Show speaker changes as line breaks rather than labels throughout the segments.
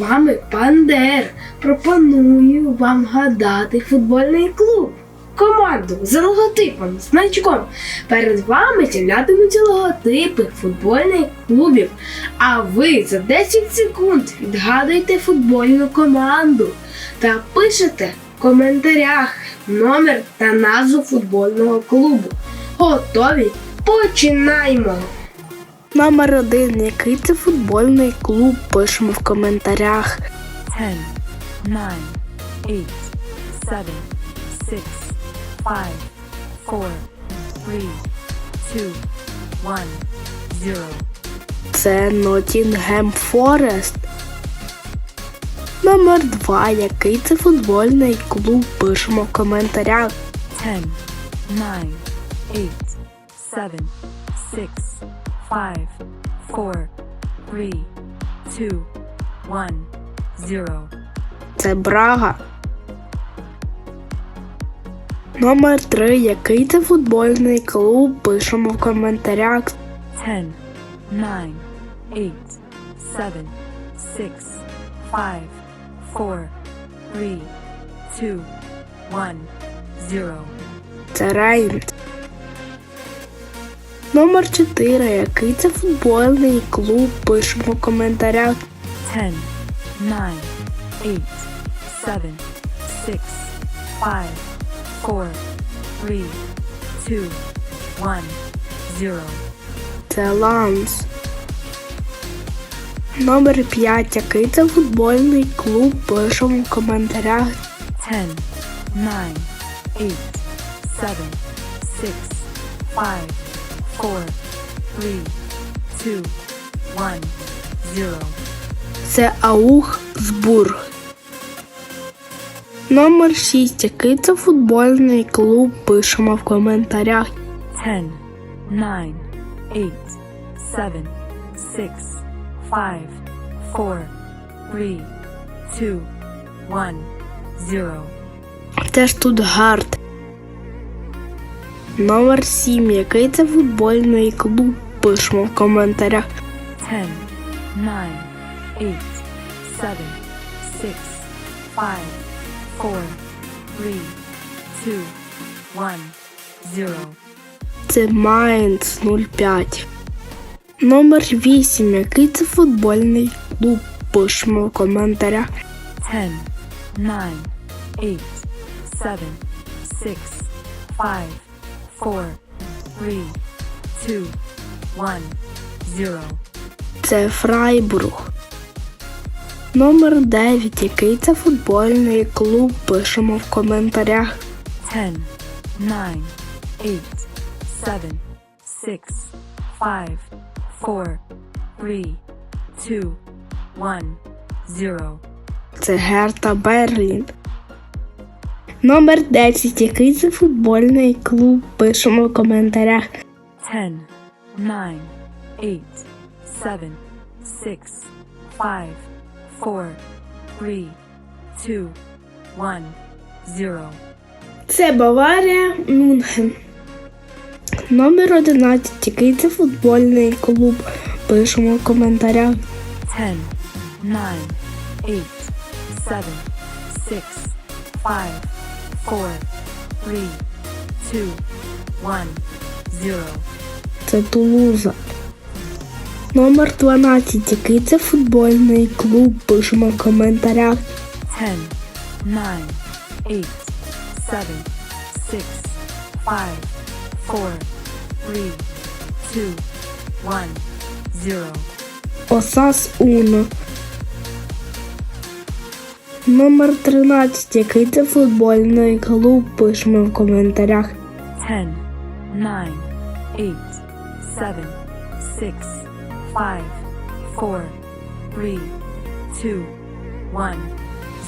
вами Пандер. Пропоную вам гадати футбольний клуб. Команду з логотипом, значком. Перед вами з'являтимуться логотипи футбольних клубів. А ви за 10 секунд відгадуєте футбольну команду та пишете в коментарях номер та назву футбольного клубу. Готові? Починаємо!
Номер один. Який це футбольний клуб? Пишемо в коментарях.
10, 9, 8, 7, 6, 5, 4, 3, 2, 1, 0.
Це Nottingham Forest. Номер два. Який це футбольний клуб? Пишемо в коментарях.
10, 9, 8, 7, 6, 5, 4, 3, 2, 1, 0.
Це Брага. Номер три. Який це футбольний клуб? Пишемо в коментарях.
10, 9, 8, 7, 6, 5, 4, 3, 2, 1, 0.
Це Рейнс. Номер 4. Який це футбольний клуб? Пишемо в коментарях.
10, 9, 8, 7, 6, 5, 4, 3, 2, 1, 0.
Це Ланс. Номер 5. Який це футбольний клуб? Пишемо в коментарях.
10, 9, 8, 7, 6, 5, 4, 3, 2, 1, 0.
Це Аухсбург. Номер 6. Який це футбольний клуб? Пишемо в коментарях.
10, 9, 8, 7, 6, 5, 4, 3, 2, 1, 0.
Це Штутгарт. Номер 7. Який це футбольний клуб? Пишемо в коментарях.
10, 9, 8, 7, 6, 5, 4, 3, 2, 1, 0.
Це Майнц 05. Номер 8. Який це футбольний клуб? Пишемо в коментарях.
10, 9, 8, 7, 6, 5, 4, 3, 2, 1, 0.
Це Фрайбург. Номер 9. Який це футбольний клуб? Пишемо в коментарях.
10, 9, 8, 7, 6, 5, 4, 3, 2, 1, 0.
Це Герта Берлін. Номер 10. Який це футбольний клуб? Пишемо в коментарях.
10, 9, 8, 7, 6, 5, 4, 3, 2, 1, 0.
Це Баварія Мюнхен. Номер 11. Який це футбольний клуб? Пишемо в коментарях.
10, 9, 8, 7, 6, 5, 4, 3, 2, 1, 0.
Це Тулуза. Номер 12. Який це футбольний клуб? Пишемо в коментарях.
10, 9, 8, 7, 6, 5, 4, 3, 2, 1, 0.
Осас Уно. Номер 13. Який це футбольний клуб? Пишемо в коментарях.
10, 9, 8, 7, 6, 5, 4, 3, 2,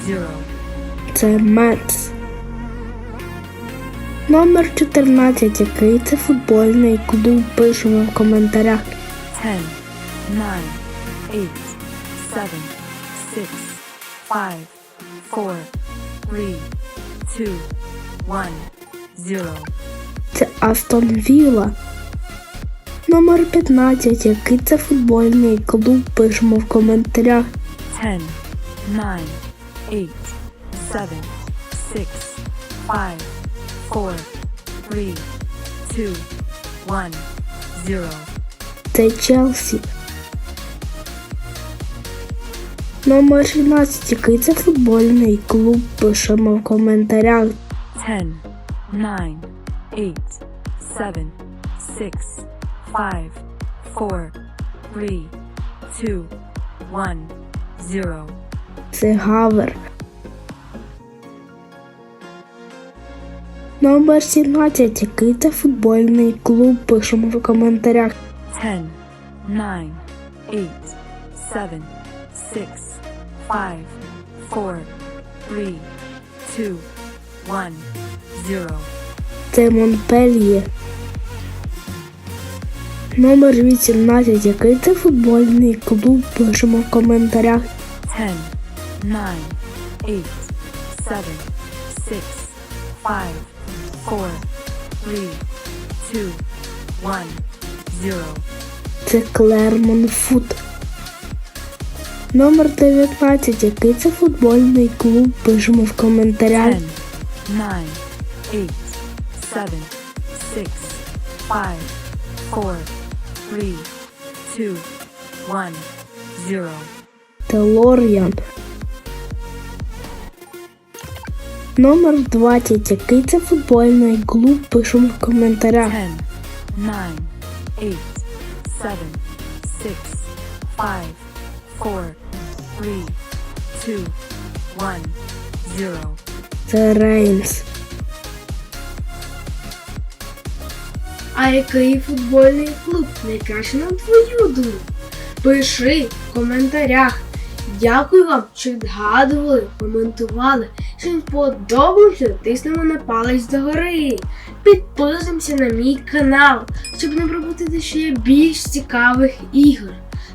1, 0.
Це Мец. Номер 14. Який це футбольний клуб? Пишемо в коментарях.
10, 9, 8, 7, 6, 5, 4, 3, 2, 1, 0.
Це Астон Вілла. Номер 15. Який це футбольний клуб? Пишемо в коментарях.
10, nine, eight, seven, six, five, four, three, two, one, zero.
Це Челсі. Номер 16. Який це футбольний клуб? Пишемо в коментарях.
Ten, nine, eight, seven, six, five, four, three, two, one, zero.
Це Гавер. Номер 17. Який це футбольний клуб? Пишемо в коментарях.
Ten, nine, eight, seven, six, five, four, three, two, one, zero.
Це Монпельє. Номер 18. Який це футбольний клуб? Пишемо в коментарях.
Ten, nine, eight, seven, six, five, four, three, two, one, zero.
Це Клермон Фут. Номер 19. Який це футбольний клуб? Пишемо в коментарях.
Ten, nine, eight, seven, six, five, four, three, two, one, zero.
Це Лор'ян. Номер 20. Який це футбольний клуб? Пишемо в коментарях.
Ten, nine, eight, seven, six, five, four, three, two, one, zero.
Це Рейнс.
А який футбольний клуб найкраще на твою думку? Пиши в коментарях. Дякую вам, що відгадували, коментували. Що їм сподобався, тиснемо на палець догори. Підписуємося на мій канал, щоб не пропустити ще більш цікавих ігор.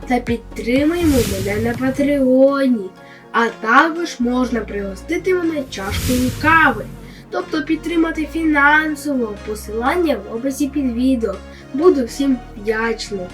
Та підтримуємо мене на Патреоні. А також можна пригостити мене чашкою кави. Тобто підтримати фінансово посилання в описі під відео. Буду всім вдячний.